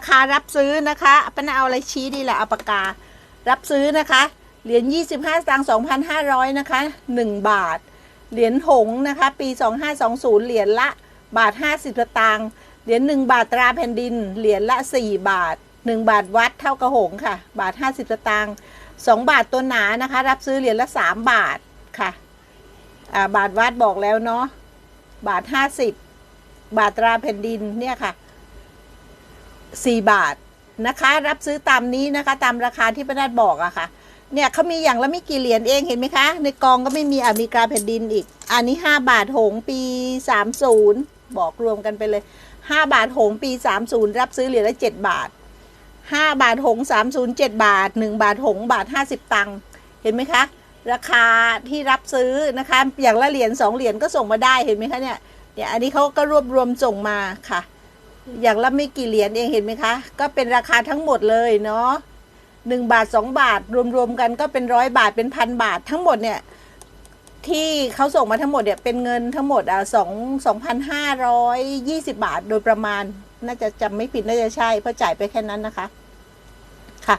ราคารับซื้อนะคะปะนาเอาอะไรชี้ดีละเอาปากกา รับซื้อนะคะ เหรียญ25สตางค์2,500นะคะ1 บาท เหรียญหงนะคะ ปี 2520 เหรียญละบาท 50สตางค์ เหรียญ1บาทตราแผ่นดิน เหรียญละ 4 บาท 1 บาทวัดเท่ากับหงค่ะ บาท 50สตางค์2บาทตัวหนานะคะ รับซื้อเหรียญละ 3 บาทค่ะาบาทวัดบอกแล้วเนาะ บาท 50 บาทตราแผ่นดินเนี่ยค่ะ 4 บาทนะคะ รับซื้อตามนี้นะคะ ตามราคาที่ป้านาดบอกอะค่ะ เนี่ยเขามีอย่างละไม่กี่เหรียญเองเห็นไหมคะ ในกองก็ไม่มีอะมีกราแผ่นดินอีก อันนี้ 5 บาทหงปี 30 บอกรวมกันไปเลย 5 บาทหงปี 30 รับซื้อเหรียญละ 7 บาท 5 บาทหง30 7 บาท 1 บาทหงบาท 50 ตังค์เห็นไหมคะ ราคาที่รับซื้อนะคะ อย่างละเหรียญ2เหรียญก็ส่งมาได้เห็นไหมคะเนี่ยเนี่ยอันนี้เขาก็รวบรวมส่งมาค่ะ อย่างละไม่กี่เหรียญเองเห็นไหมคะ ก็เป็นราคาทั้งหมดเลยเนาะหนึ่งบาทสองบาท รวมๆกันก็เป็นร้อยบาทเป็นพันบาททั้งหมดเนี่ยที่เขาส่งมาทั้งหมดเนี่ยเป็นเงินทั้งหมดอะสองสองพันห้าร้อยยี่สิบาทโดยประมาณ น่าจะจำไม่ผิดน่าจะใช่เพราะจ่ายไปแค่นั้นนะคะ ค่ะ